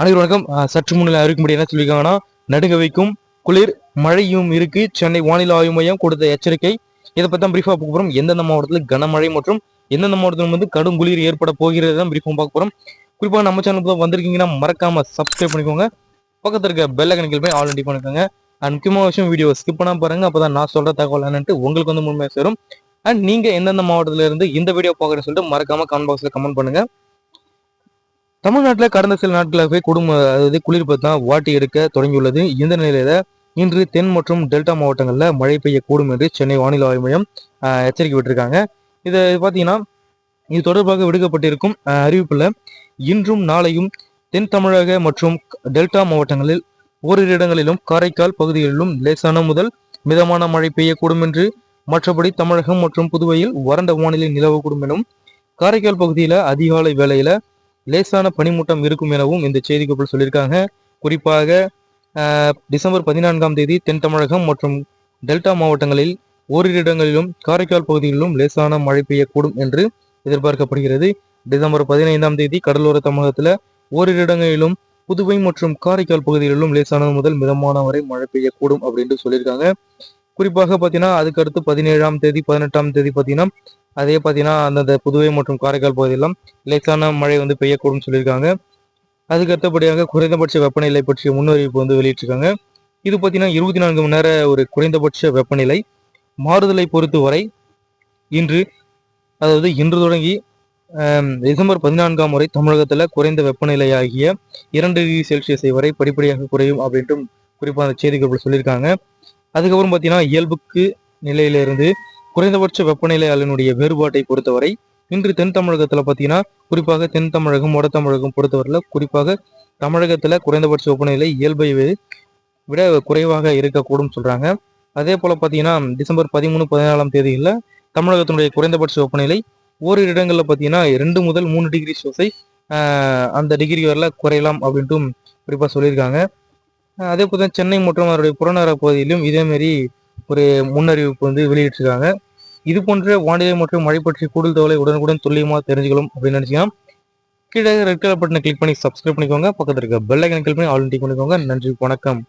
அனைவரும் வணக்கம் சற்று முன்னில் அறிவிக்கும்படி என்ன சொல்லியிருக்காங்கன்னா நடுங்க வைக்கும் குளிர் மழையும் இருக்கு. சென்னை வானிலை ஆய்வு மையம் கொடுத்த எச்சரிக்கை. இதை பற்றி தான் பிரீஃபாக பார்க்க போகிறோம் எந்தெந்த மாவட்டத்தில் கனமழை மற்றும் எந்தெந்த மாவட்டத்தில் வந்து கடும் குளிர் ஏற்பட போகிறது தான் பிரீஃபாக பார்க்க போகிறோம் குறிப்பாக நம்ம சேனலுக்கு வந்திருக்கீங்கன்னா மறக்காம சப்ஸ்கிரைப் பண்ணிக்கோங்க. பக்கத்தில் இருக்க பெல்ல கணக்கில் போய் ஆல்ரெடி பண்ணிக்கோங்க. அண்ட் முக்கியமான விஷயம் வீடியோ ஸ்கிப் பாருங்கள் பாருங்க. அப்பதான் நான் சொல்கிற தகவல் என்னன்ட்டு உங்களுக்கு வந்து முழுமையாக சேரும். அண்ட் நீங்கள் எந்தெந்த மாவட்டத்தில் இருந்து இந்த வீடியோ பார்க்குறேன்னு சொல்லிட்டு மறக்காம கமெண்ட் பாக்ஸில் கமெண்ட் பண்ணுங்க. தமிழ்நாட்டில் கடந்த சில நாட்களாகவே குடும்ப அதாவது குளிர்பத்து தான் வாட்டி எடுக்க தொடங்கியுள்ளது. இந்த நிலையில இன்று தென் மற்றும் டெல்டா மாவட்டங்களில் மழை பெய்யக்கூடும் என்று சென்னை வானிலை ஆய்வு மையம் எச்சரிக்கை விட்டிருக்காங்க. இதை பார்த்தீங்கன்னா இது தொடர்பாக விடுக்கப்பட்டிருக்கும் அறிவிப்பில் இன்றும் நாளையும் தென் தமிழக மற்றும் டெல்டா மாவட்டங்களில் ஓரிரு இடங்களிலும் காரைக்கால் பகுதிகளிலும் லேசான முதல் மிதமான மழை பெய்யக்கூடும் என்று மற்றபடி தமிழகம் மற்றும் புதுவையில் வறண்ட வானிலை நிலவக்கூடும் எனவும் காரைக்கால் பகுதியில் அதிகாலை வேளையில் லேசான பனிமூட்டம் இருக்கும் எனவும் இந்த செய்திக்குறிப்பில் சொல்லியிருக்காங்க. குறிப்பாக டிசம்பர் பதினான்காம் தேதி தென் தமிழகம் மற்றும் டெல்டா மாவட்டங்களில் ஓரிரு இடங்களிலும் காரைக்கால் பகுதிகளிலும் லேசான மழை பெய்யக்கூடும் என்று எதிர்பார்க்கப்படுகிறது. டிசம்பர் பதினைந்தாம் தேதி கடலோர தமிழகத்துல ஓரிரு இடங்களிலும் புதுவை மற்றும் காரைக்கால் பகுதிகளிலும் லேசானது முதல் மிதமான வரை மழை பெய்யக்கூடும் அப்படின்ட்டு சொல்லியிருக்காங்க. குறிப்பாக பார்த்தீங்கன்னா அதுக்கடுத்து பதினேழாம் தேதி பதினெட்டாம் தேதி பார்த்தீங்கன்னா அதே பார்த்தீங்கன்னா அந்தந்த புதுவை மற்றும் காரைக்கால் பகுதியெல்லாம் லேசான மழை வந்து பெய்யக்கூடும் சொல்லியிருக்காங்க. அதுக்கு அடுத்தபடியாக குறைந்தபட்ச வெப்பநிலை பற்றிய முன்னறிவிப்பு வந்து வெளியிட்டிருக்காங்க. இது பார்த்தீங்கன்னா இருபத்தி நான்கு மணி நேர ஒரு குறைந்தபட்ச வெப்பநிலை. மாறுதலை பொறுத்து வரை இன்று அதாவது இன்று தொடங்கி டிசம்பர் பதினான்காம் வரை தமிழகத்துல குறைந்த வெப்பநிலையாகிய இரண்டு டிகிரி செல்சியஸை வரை படிப்படியாக குறையும் அப்படின்ட்டு குறிப்பாக அந்த செய்திகள் சொல்லியிருக்காங்க. அதுக்கப்புறம் பார்த்தீங்கன்னா இயல்புக்கு நிலையிலிருந்து குறைந்தபட்ச வெப்பநிலை அளவினுடைய வேறுபாட்டை பொறுத்தவரை இன்று தென் தமிழகத்தில் பார்த்தீங்கன்னா குறிப்பாக தென் தமிழகம் வட தமிழகம் பொறுத்தவரையில் குறிப்பாக தமிழகத்தில் குறைந்தபட்ச வெப்பநிலை இயல்பை விட குறைவாக இருக்கக்கூடும் சொல்கிறாங்க அதே போல் பார்த்தீங்கன்னா டிசம்பர் பதிமூணு பதினாலாம் தேதியில் தமிழகத்தினுடைய குறைந்தபட்ச வெப்பநிலை ஓரிரு இடங்களில் பார்த்தீங்கன்னா ரெண்டு முதல் மூணு டிகிரி செல்சியஸை அந்த டிகிரி வரல குறையலாம் அப்படின்ட்டும் குறிப்பாக சொல்லியிருக்காங்க. அதே அதே தான் சென்னை மற்றும் அவருடைய புறநகர பகுதியிலும் இதேமாரி ஒரு முன்னறிவிப்பு வந்து வெளியிட்டிருக்காங்க. இது போன்ற வானிலை மற்றும் மழை பற்றி கூடுதல் தகவலை உடனுக்குடன் துல்லியமாக தெரிஞ்சுக்கணும் அப்படின்னு நினைச்சீங்கன்னா கீழே ரெட் கலர் பட்டனை கிளிக் பண்ணி சப்ஸ்கிரைப் பண்ணிக்கோங்க. பக்கத்தில் இருக்க பெல் ஐக்கன் கிளிக் பண்ணி ஆல் பண்ணிக்கோங்க. நன்றி வணக்கம்.